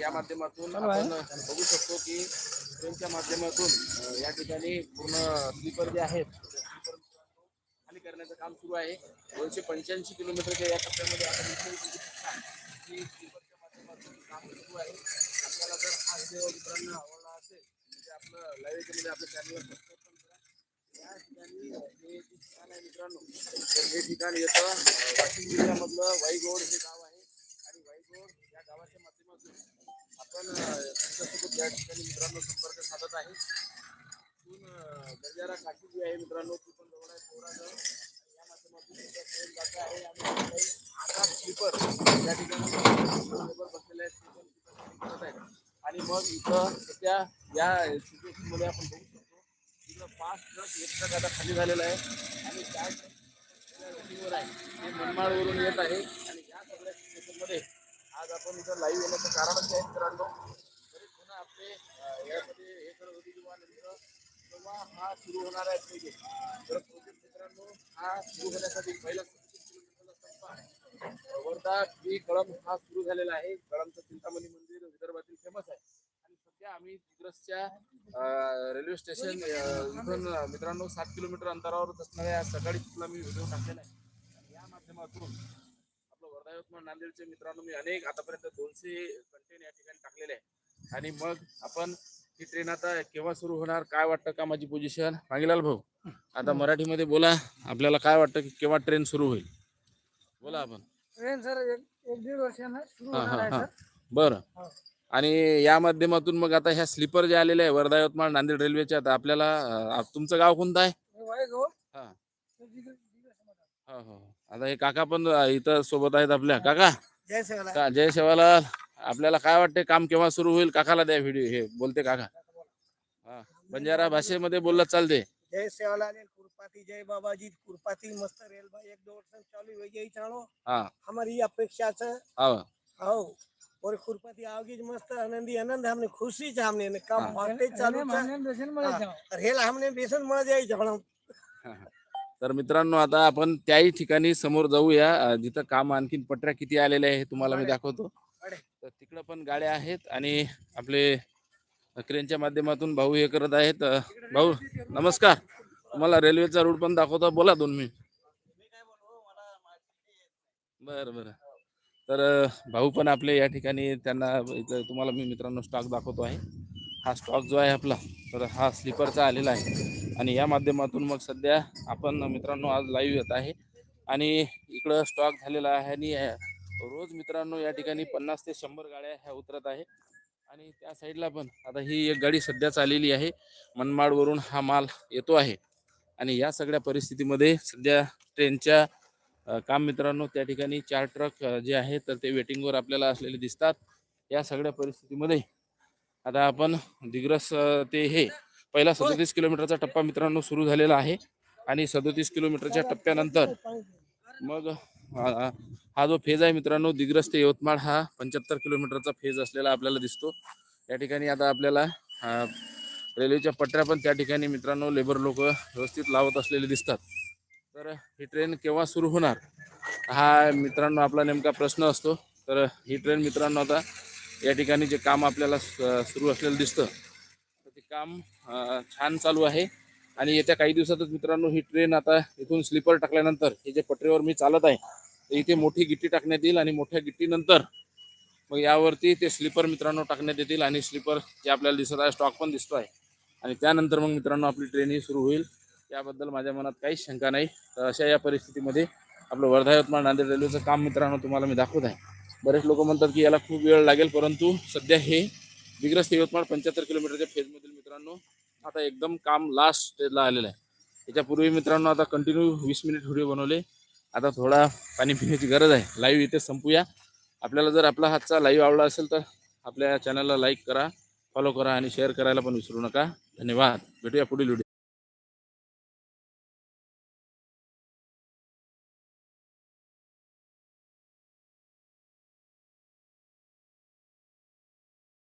या माध्यमातून आपण बघू शकतो की ट्रेनच्या माध्यमातून या ठिकाणी पूर्ण स्लीपर जे आहेत स्लीपर खाली करण्याचं काम सुरू आहे. दोनशे पंच्याऐंशी किलोमीटरच्या या टप्प्यामध्ये आपण स्लीपरच्या माध्यमातून काम सुरू आहे. आपल्याला जर हा व्हिडिओ मित्रांना आवडला असेल म्हणजे आपलं लाईव्ह याच्यामध्ये आपल्या सबस्क्राईब करा या ठिकाणी हे जे ठिकाण आहे मित्रांनो तर हे ठिकाण येतं वाशिम जिल्ह्यामधलं वाईगोड हे गाव आपण त्यांच्यासोबत या ठिकाणी मित्रांनो संपर्क साधत आहे. तिथून अ, बंजारा काशी जी आहे मित्रांनो ती पण जवळ आहे पोहराजवळ या माध्यमातून ट्रेन जात आहे आणि काही स्लीपर या ठिकाणी बसलेले आहेत ते पण करत आहेत. आणि मग इथं सध्या या सिच्युएशनमध्ये आपण बघू शकतो इथं पाच ट्रक एक ट्रक आता खाली झालेला आहे. आणि चार ट्रक आहे. ते मनमाडवरून येत आहे आणि या सगळ्या सिच्युएशनमध्ये आज आपण इथं लाईव्ह येण्याचं कारणच आहे मित्रांनो. बरेच जण आपले यामध्ये हे करत होते किंवा नंतर किंवा हा सुरू होणार आहे प्रोजेक्ट तर प्रोजेक्ट मित्रांनो हा सुरू होण्यासाठी पहिला वर्धा श्री कळम हा सुरू झालेला आहे. कळमचं चिंतामणी मंदिर विदर्भातील फेमस आहे. आणि सध्या आम्ही दिग्रसच्या रेल्वे स्टेशन इथून मित्रांनो सात किलोमीटर अंतरावरच असणाऱ्या सकाळी तिथला मी व्हिडिओ टाकलेला आहे. या माध्यमातून नांदेडचे मित्रांनो मी अनेक आतापर्यंत दोनशे कंटेन या ठिकाणी टाकलेले आहे आणि मग आपण ही ट्रेन आता केव्हा सुरू होणार काय वाटतं का माझी पोझिशन मागीलाल भाऊ आता मराठीमध्ये बोला आपल्याला काय वाटतं की केव्हा ट्रेन सुरू होईल? बोला आपण. ट्रेन सर एक दीड वर्षानं हा हा हा. बरं. हो. आणि या माध्यमातून मग आता ह्या स्लीपर जे आलेले आहे वर्धा यवतमाळ नांदेड रेल्वेच्या आता आपल्याला तुमचं गाव कोणतं आहे? हे. वायगो हा. आता हे काका पण इथं सोबत आहेत आपल्या. काका? जय सेवाला का जय शेवालाल? आपल्याला काय वाटते काम केव्हा सुरू होईल? काकाला द्या व्हिडिओ हे बोलते काका. हा बंजारा भाषेमध्ये बोललं चालते. जय सेवालाल कुरपाती जय बाबाजी कुरपाती मस्त रेल भाई एक दो वर्ष चालू हो गई चालो. हा. हमारी अपेक्षा से हो. हो. और आओगी मस्त आनंदी आनंद हमने खुशी से हमने ने काम चालू रेल हमने बेसन मर जाई झगड़ा तर मित्रांनो आता आपण त्याही ठिकाणी समोर जाऊया. जिथं काम आणखीन पटऱ्या किती आलेल्या आहे तुम्हाला मी दाखवतो. तर तिकडं पण गाड्या आहेत आणि आपले क्रेनच्या माध्यमातून भाऊ हे करत आहेत. भाऊ नमस्कार. तुम्हाला रेल्वेचा रूट पण दाखवतो. बोला दोन मिनिट. बरं बरं. तर भाऊ पण आपले या ठिकाणी त्यांना इथं तुम्हाला मी मित्रांनो स्टॉक दाखवतो आहे. हा स्टॉक जो आहे आपला तर हा स्लीपरचा आलेला आहे. आणि या माध्यमातून मग सध्या आपण मित्रांनो आज लाईव्ह येत आहे. आणि इकडं स्टॉक झालेला आहे आणि रोज मित्रांनो या ठिकाणी पन्नास ते शंभर गाड्या ह्या उतरत आहे. आणि त्या साईडला पण आता ही एक गाडी सध्या चाललेली आहे. मनमाडवरून हा माल येतो आहे. आणि या सगळ्या परिस्थितीमध्ये सध्या ट्रेनच्या काम मित्रांनो त्या ठिकाणी चार ट्रक जे आहे तर ते वेटिंगवर आपल्याला असलेले दिसतात. या सगळ्या परिस्थितीमध्ये आता आपण दिग्रस ते हे पहिला सदोतीस किलोमीटरचा टप्पा मित्रांनो सुरू झालेला आहे. आणि सदोतीस किलोमीटरच्या टप्प्यानंतर मग हा जो फेज आहे मित्रांनो दिग्रस ते यवतमाळ हा पंच्याहत्तर किलोमीटरचा फेज असलेला आपल्याला दिसतो. या ठिकाणी आता आपल्याला रेल्वेच्या पटऱ्या पण त्या ठिकाणी मित्रांनो लेबर लोक व्यवस्थित लावत असलेले दिसतात. तर ही ट्रेन केव्हा सुरू होणार? हा मित्रांनो आपला नेमका प्रश्न असतो. तर ही ट्रेन मित्रांनो आता या ठिकाणी जे काम आपल्याला सुरू असलेलं दिसतं तर ते काम छान चालू आहे. आणि येत्या काही दिवसातच मित्रांनो ही ट्रेन आता इथून स्लीपर टाकल्यानंतर हे जे पटरीवर मी चालत आहे तर इथे मोठी गिट्टी टाकण्यात येईल आणि मोठ्या गिट्टीनंतर मग यावरती ते स्लीपर मित्रांनो टाकण्यात येतील आणि स्लीपर जे आपल्याला दिसत आहे स्टॉक पण दिसतो आहे. आणि त्यानंतर मग मित्रांनो आपली ट्रेन ही सुरू होईल. त्याबद्दल माझ्या मनात काहीच शंका नाही. तर अशा या परिस्थितीमध्ये आपलं वर्धा यवतमाळ नांदेड रेल्वेचं काम मित्रांनो तुम्हाला मी दाखवत आहे. बरेच लोक म्हणतात की याला खूप वेळ लागेल परंतु सध्या हे दिग्रस ते यवतमाळ पंच्याहत्तर किलोमीटरच्या फेजमधील मित्रांनो आता एकदम काम लास्ट स्टेजला आलेलं आहे. त्याच्यापूर्वी मित्रांनो आता कंटिन्यू वीस मिनिट व्हिडिओ बनवले. आता थोडा पाणी पिण्याची गरज आहे. लाईव्ह इथे संपूया. आपल्याला जर आपला हातचा लाईव्ह आवडला असेल तर आपल्या चॅनलला लाईक करा फॉलो करा आणि शेअर करायला पण विसरू नका. धन्यवाद. भेटूया पुढील व्हिडिओ